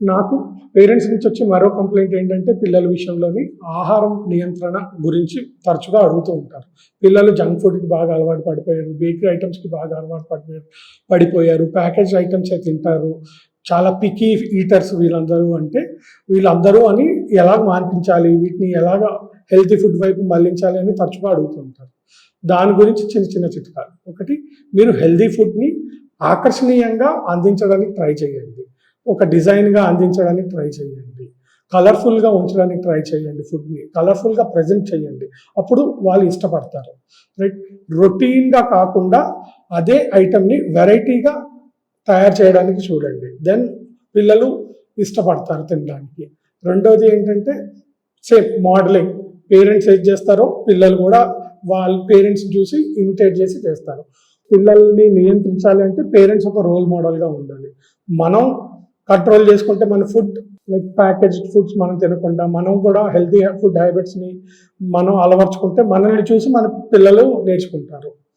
నాకు పేరెంట్స్ నుంచి వచ్చే మరో కంప్లైంట్ ఏంటంటే పిల్లల విషయంలోని ఆహారం నియంత్రణ గురించి తరచుగా అడుగుతూ ఉంటారు. పిల్లలు జంక్ ఫుడ్కి బాగా అలవాటు పడిపోయారు బేకరీ ఐటమ్స్కి బాగా అలవాటు పడిపోయారు పడిపోయారు ప్యాకేజ్ ఐటమ్స్ తింటారు చాలా పికీ ఈటర్స్ వీళ్ళందరూ అంటే వీళ్ళందరూ అని ఎలాగ మార్పించాలి వీటిని ఎలాగ హెల్తీ ఫుడ్ వైపు మళ్ళించాలి అని తరచుగా అడుగుతూ ఉంటారు. దాని గురించి చిన్న చిన్న చిట్కాలు. ఒకటి మీరు హెల్దీ ఫుడ్ని ఆకర్షణీయంగా అందించడానికి ట్రై చేయండి. ఒక డిజైన్గా అందించడానికి ట్రై చేయండి. కలర్ఫుల్గా ఉంచడానికి ట్రై చేయండి ఫుడ్ని. కలర్ఫుల్గా ప్రజెంట్ చేయండి. అప్పుడు వాళ్ళు ఇష్టపడతారు. రైట్ రొటీన్గా కాకుండా అదే ఐటమ్ని వెరైటీగా తయారు చేయడానికి చూడండి. దెన్ పిల్లలు ఇష్టపడతారు తినడానికి. రెండోది ఏంటంటే సేమ్ మోడలింగ్. పేరెంట్స్ ఏం చేస్తారో పిల్లలు కూడా వాళ్ళ పేరెంట్స్ చూసి ఇమిటేట్ చేసి చేస్తారు. పిల్లల్ని నియంత్రించాలి అంటే పేరెంట్స్ ఒక రోల్ మోడల్గా ఉండాలి. మనం కంట్రోల్ చేసుకుంటే మన ఫుడ్ లైక్ ప్యాకేజ్డ్ ఫుడ్స్ మనం తినకుండా మనం కూడా హెల్తీ ఫుడ్ హ్యాబిట్స్ని మనం అలవర్చుకుంటే మనల్ని చూసి మన పిల్లలు నేర్చుకుంటారు.